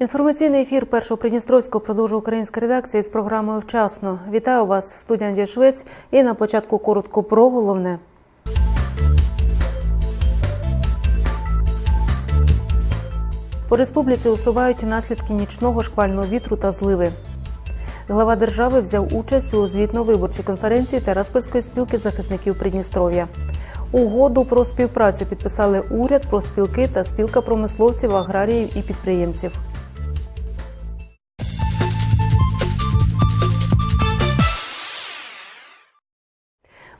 Інформаційний ефір першого Придністровського продовжує українська редакція з програмою Вчасно. Вітаю вас, студія Андрій Швець. І на початку коротко про головне. По республіці усувають наслідки нічного шквального вітру та зливи. Глава держави взяв участь у звітно-виборчій конференції Тераспольської спілки захисників Придністров'я. Угоду про співпрацю підписали уряд, профспілки та спілка промисловців, аграріїв і підприємців.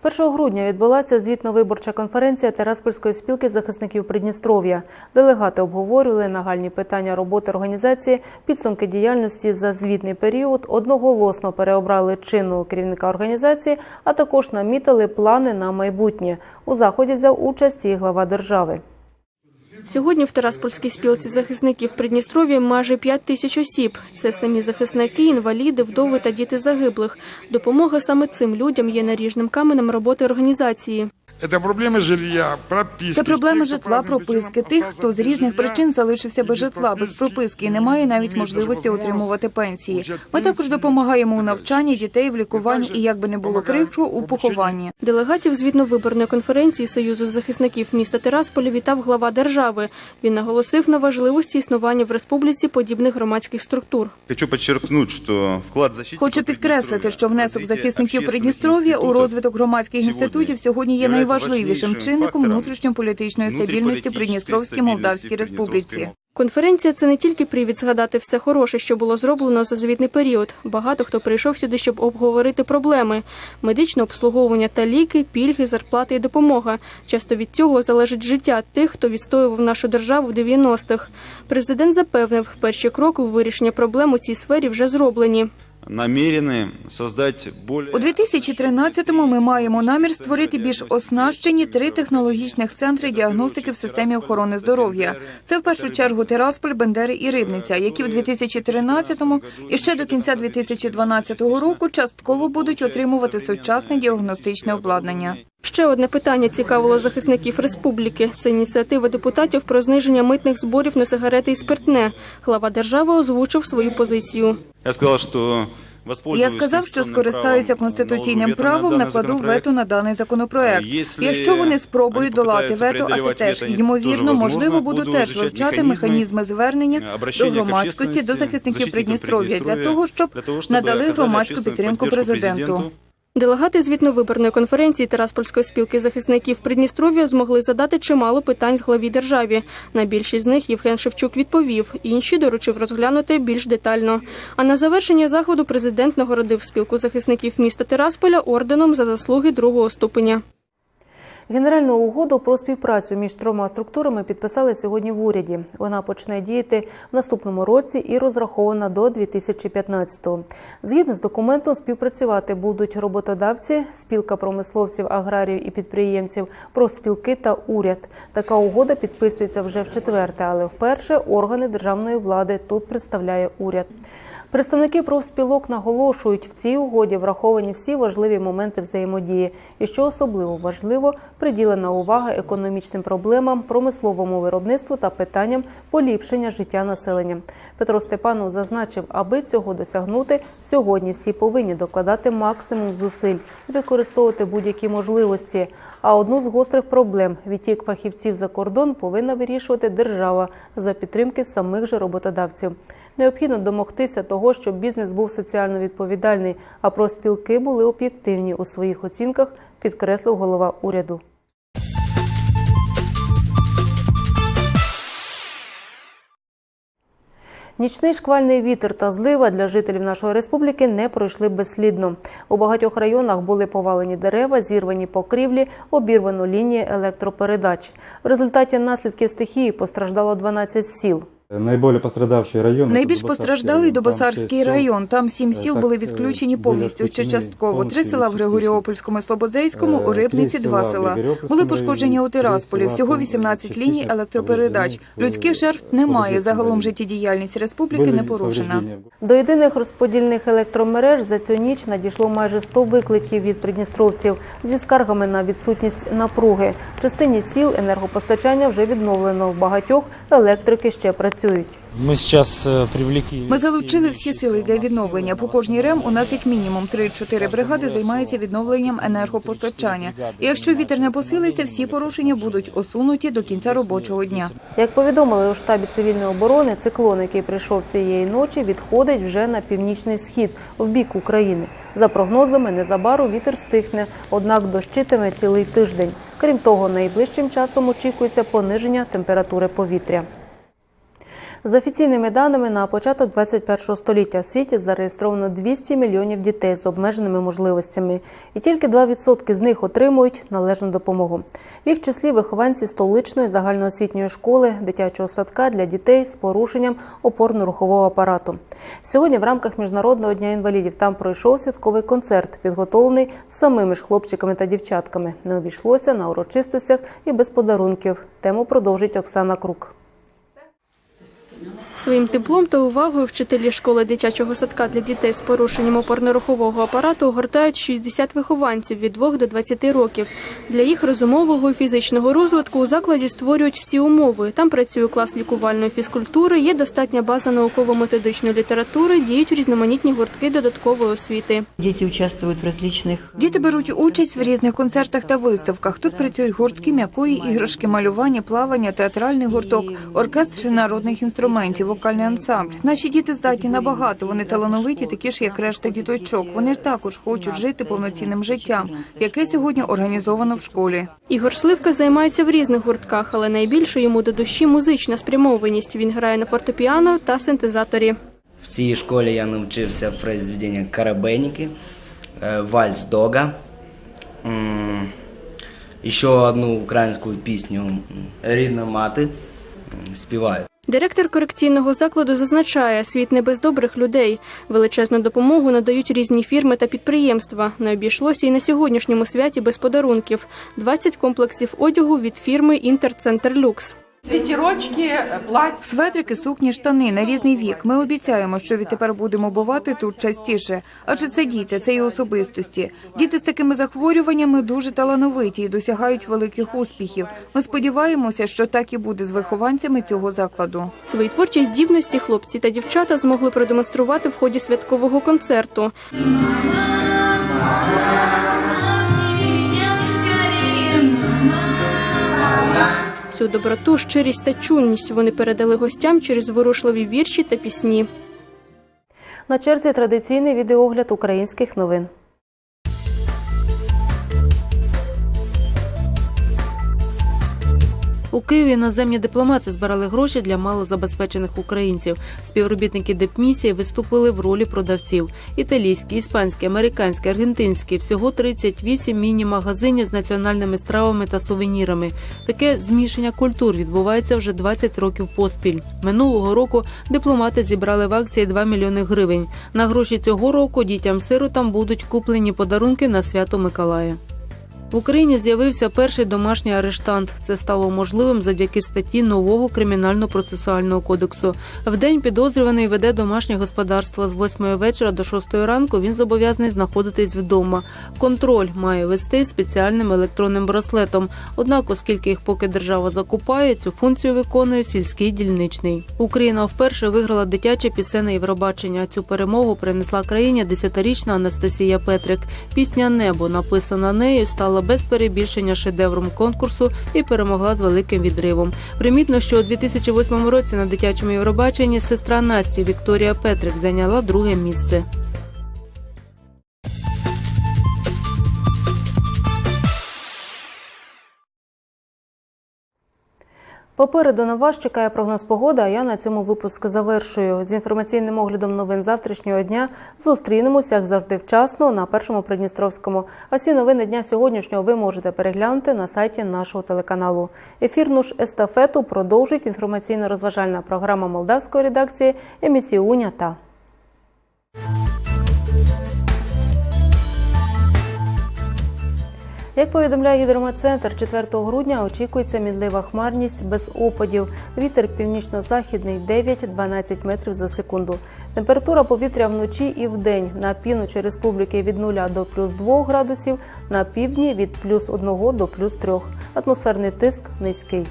1 грудня відбулася звітно-виборча конференція Тераспольської спілки захисників Придністров'я. Делегати обговорювали нагальні питання роботи організації, підсумки діяльності за звітний період, одноголосно переобрали чинного керівника організації, а також намітили плани на майбутнє. У заході взяв участь і глава держави. Сьогодні в Тараспольській спілці захисників Придністров'я майже 5 тисяч осіб. Це самі захисники, інваліди, вдови та діти загиблих. Допомога саме цим людям є наріжним каменем роботи організації. Це проблеми жилья, прописки. Це проблеми житла, прописки тих, хто з різних причин залишився без житла, без прописки, і не має навіть можливості отримувати пенсії. Ми також допомагаємо у навчанні дітей, в лікуванні і, як би не було прикро, у похованні. Делегатів звітно-виборної конференції Союзу захисників міста Терасполя вітав глава держави. Він наголосив на важливості існування в республіці подібних громадських структур. Хочу подчеркнуть, що вклад защитників Хочу підкреслити, що внесок захисників Придністров'я у розвиток громадських інститутів сьогодні є найважливішим чинником внутрішньополітичної стабільності Придністровській Молдавській Республіці. Конференція це не тільки привід згадати все хороше, що було зроблено за звітний період. Багато хто прийшов сюди, щоб обговорити проблеми: медичне обслуговування та ліки, пільги, зарплати і допомога. Часто від цього залежить життя тих, хто відстоював нашу державу в 90-х. Президент запевнив, перші кроки у вирішення проблем у цій сфері вже зроблені. Намірены создать более... У 2013-му ми маємо намір створити більш оснащені три технологічних центри діагностики в системі охорони здоров'я. Це в першу чергу Тирасполь, Бендери і Рибниця, які в 2013-му і ще до кінця 2012 року частково будуть отримувати сучасне діагностичне обладнання. Ще одне питання цікавило захисників республіки. Це ініціатива депутатів про зниження митних зборів на сигарети і спиртне. Глава держави озвучив свою позицію. Я сказал, что Я сказав, що скористаюся конституційним правом, накладу вето на даний законопроект. Якщо вони спробують долати вето, а це теж ймовірно, можливо, буду теж вивчати механізми звернення до громадськості, до захисників Придністров'я для того, щоб надали громадську підтримку президенту. Делегати звітно-виборної конференції Тераспольської спілки захисників Придністров'я змогли задати чимало питань з главі державі. На більшість з них Євген Шевчук відповів, інші доручив розглянути більш детально. А на завершення заходу президент нагородив спілку захисників міста Терасполя орденом за заслуги другого ступеня. Генеральну угоду про співпрацю між трьома структурами підписали сьогодні в уряді. Вона почне діяти в наступному році і розрахована до 2015-го. Згідно з документом, співпрацювати будуть роботодавці, спілка промисловців, аграріїв і підприємців, профспілки та уряд. Така угода підписується вже в четверте, але вперше органи державної влади тут представляє уряд. Представники профспілок наголошують, в цій угоді враховані всі важливі моменти взаємодії, і що особливо важливо, приділена увага економічним проблемам, промисловому виробництву та питанням поліпшення життя населення. Петро Степанов зазначив, аби цього досягнути, сьогодні всі повинні докладати максимум зусиль і використовувати будь-які можливості. А одну з гострих проблем відтік фахівців за кордон повинна вирішувати держава за підтримки самих же роботодавців. Необхідно домогтися того, щоб бізнес був соціально відповідальний, а профспілки були об'єктивні у своїх оцінках, підкреслив голова уряду. Нічний шквальний вітер та злива для жителів нашої республіки не пройшли безслідно. У багатьох районах були повалені дерева, зірвані покрівлі, обірвано лінії електропередач. В результаті наслідків стихії постраждало 12 сіл. Найбільш пострадавший район Найбільш постраждалий Добосарський район. Там сім сіл були е, відключені повністю чи частково. Три села в Григоріопольському і Слободзейському, Е, у Рибниці два села Були пошкоджені у Тирасполі. Всього села, 18 ліній електропередач. Людських жертв е, немає. Загалом життєдіяльність республіки не порушена. До єдиних розподільних електромереж за цю ніч надійшло майже 100 викликів від придністровців зі скаргами на відсутність напруги. В частині сіл енергопостачання вже відновлено. В багатьох електрики ще працюють. Працюють. Мы сейчас э, привлекли... Ми залучили всі сили для відновлення. По кожній РЕМ у нас як мінімум 3-4 бригади займаються відновленням енергопостачання. І якщо вітер не посилиться, всі порушення будуть усунуті до кінця робочого дня. Як повідомили у штабі цивільної оборони, циклон, який прийшов цієї ночі, відходить вже на північний схід в бік України. За прогнозами, незабаром вітер стихне, однак дощитиме цілий тиждень. Крім того, найближчим часом очікується пониження температури повітря. За офіційними даними, на початок 21 століття в світі зареєстровано 200 мільйонів дітей з обмеженими можливостями, і тільки 2% з них отримують належну допомогу. В їх числі вихованці столичної загальноосвітньої школи, дитячого садка для дітей з порушенням опорно-рухового апарату. Сьогодні в рамках міжнародного дня інвалідів там пройшов святковий концерт, підготовлений самими ж хлопчиками та дівчатками. Не обійшлося на урочистостях і без подарунків. Тему продовжить Оксана Крук. Своїм теплом та увагою вчителі школи дитячого садка для дітей з порушенням опорно-рухового апарату огортають 60 вихованців від 2 до 20 років. Для їх розумового і фізичного розвитку у закладі створюють всі умови. Там працює клас лікувальної фізкультури, є достатня база науково-методичної літератури, діють різноманітні гуртки додаткової освіти. Дети участвуют в различных Діти беруть участь в різних концертах та виставках. Тут працюють гуртки м'якої іграшки, малювання, плавання, театральний гурток, оркестр народних інструментів, вокальний ансамбль. Наші діти здатні набагато. Вони талановиті, такі ж як решта діточок. Вони також хочуть жити повноцінним життям, яке сьогодні організовано в школі. Ігор Сливка займається в різних гуртках, але найбільше йому до душі музична спрямованість. Він грає на фортепіано та синтезаторі. В цій школі я навчився произведення Карабейники, е, Вальс Дога, ще одну українську пісню Рідна мати співаю. Директор корекційного закладу зазначає, світ не без добрих людей. Величезну допомогу надають різні фірми та підприємства. Не обійшлося і на сьогоднішньому святі без подарунків. 20 комплексів одягу від фірми Інтерцентр Люкс. Світерочки, плаття. Светрики, сукні, штани на різний вік. Ми обіцяємо, що відтепер будемо бувати тут частіше. Адже це діти, це і особистості. Діти з такими захворюваннями дуже талановиті і досягають великих успіхів. Ми сподіваємося, що так і буде з вихованцями цього закладу. Свої творчі здібності хлопці та дівчата змогли продемонструвати в ході святкового концерту. Всю доброту, щирість та чуйність вони передали гостям через ворушливі вірші та пісні. На черзі традиційний відеогляд українських новин. У Києві іноземні дипломати збирали гроші для малозабезпечених українців. Співробітники депмісії виступили в ролі продавців: італійські, іспанські, американські, аргентинські. Всього 38 міні-магазинів з національними стравами та сувенірами. Таке змішання культур відбувається вже 20 років поспіль. Минулого року дипломати зібрали в акції 2 мільйони гривень. На гроші цього року дітям-сиротам будуть куплені подарунки на свято Миколая. В Україні з'явився перший домашній арештант. Це стало можливим завдяки статті нового кримінально-процесуального кодексу. В день підозрюваний веде домашнє господарство з 8 вечора до 6 ранку. Він зобов'язаний знаходитись вдома. Контроль має вести спеціальним електронним браслетом. Однак, оскільки їх поки держава закупає, цю функцію виконує сільський дільничний. Україна вперше виграла дитяче пісенне Євробачення. Цю перемогу принесла країні десятирічна Анастасія Петрик. Пісня Небо написана нею стала без перебільшення шедевром конкурсу і перемогла з великим відривом. Примітно, що у 2008 році на дитячому Євробаченні сестра Насті Вікторія Петрик зайняла друге місце. Попереду на вас чекає прогноз погоди, а я на цьому випуск завершую. З інформаційним оглядом новин завтрашнього дня зустрінемося, як завжди, вчасно на першому Придністровському. А всі новини дня сьогоднішнього ви можете переглянути на сайті нашого телеканалу. Ефірну ж естафету продовжить інформаційно-розважальна програма молдавської редакції «Емісіуня» та Як повідомляє гідрометцентр, 4 грудня очікується мінлива хмарність без опадів. Вітер північно-західний 9-12 метрів за секунду. Температура повітря вночі і вдень на півночі республіки від 0 до плюс 2 градусів, на півдні від плюс 1 до плюс 3. Атмосферний тиск низький.